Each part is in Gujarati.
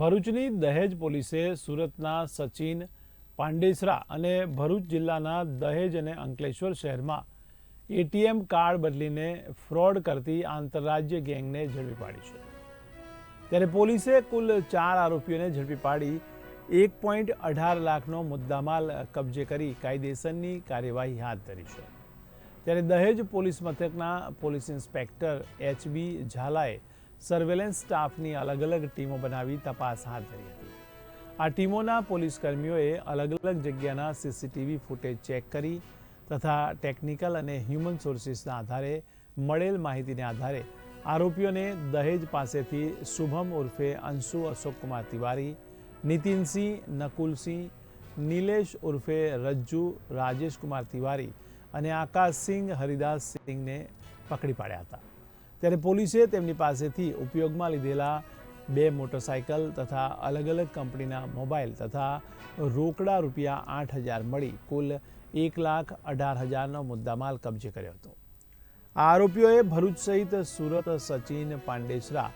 ભરૂચની દહેજ પોલીસે સુરતના સચિન પાંડેસરા અને ભરૂચ જિલ્લાના દહેજ અને અંકલેશ્વર શહેરમાં એટીએમ કાર્ડ બદલીને ફ્રોડ કરતી આંતરરાજ્ય ગેંગને ઝડપી પાડી છે. ત્યારે પોલીસે કુલ ચાર આરોપીઓને ઝડપી પાડી એક પોઈન્ટ અઢાર લાખનો મુદ્દામાલ કબજે કરી કાયદેસરની કાર્યવાહી હાથ ધરી છે. ત્યારે દહેજ પોલીસ મથકના પોલીસ ઇન્સ્પેક્ટર એચબી ઝાલાએ સર્વેલન્સ સ્ટાફની અલગ અલગ ટીમો બનાવી તપાસ હાથ ધરી હતી. આ ટીમોના પોલીસ કર્મીઓએ અલગ અલગ જગ્યાના સીસીટીવી ફૂટેજ ચેક કરી તથા ટેકનિકલ અને હ્યુમન સોર્સિસના આધારે મળેલ માહિતીને આધારે આરોપીઓને દહેજ પાસેથી શુભમ ઉર્ફે અંશુ અશોકકુમાર તિવારી, નીતિનસિંહ, નકુલસિંહ, નિલેશ ઉર્ફે રજ્જુ, રાજેશકુમાર તિવારી અને આકાશસિંહ, હરિદાસ સિંહને પકડી પાડ્યા હતા. ત્યારે પોલીસે તેમની પાસેથી ઉપયોગમાં લીધેલા બે મોટરસાયકલ તથા અલગ અલગ કંપનીના મોબાઈલ તથા રોકડા રૂપિયા આઠ હજાર મળી કુલ એક લાખ અઢાર હજારનો મુદ્દામાલ કબજે કર્યો હતો. આ આરોપીઓએ ભરૂચ સહિત સુરત સચિન પાંડેસરા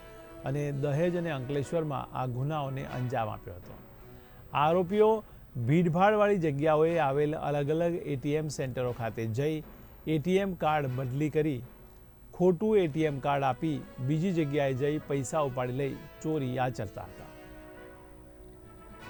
અને દહેજ અને અંકલેશ્વરમાં આ ગુનાઓને અંજામ આપ્યો હતો. આરોપીઓ ભીડભાડવાળી જગ્યાઓએ આવેલ અલગ અલગ એટીએમ સેન્ટરો ખાતે જઈ એટીએમ કાર્ડ બદલી કરી ખોટું એટીએમ કાર્ડ આપી બીજી જગ્યાએ જઈ પૈસા ઉપાડી લઈ ચોરી આચરતા હતા.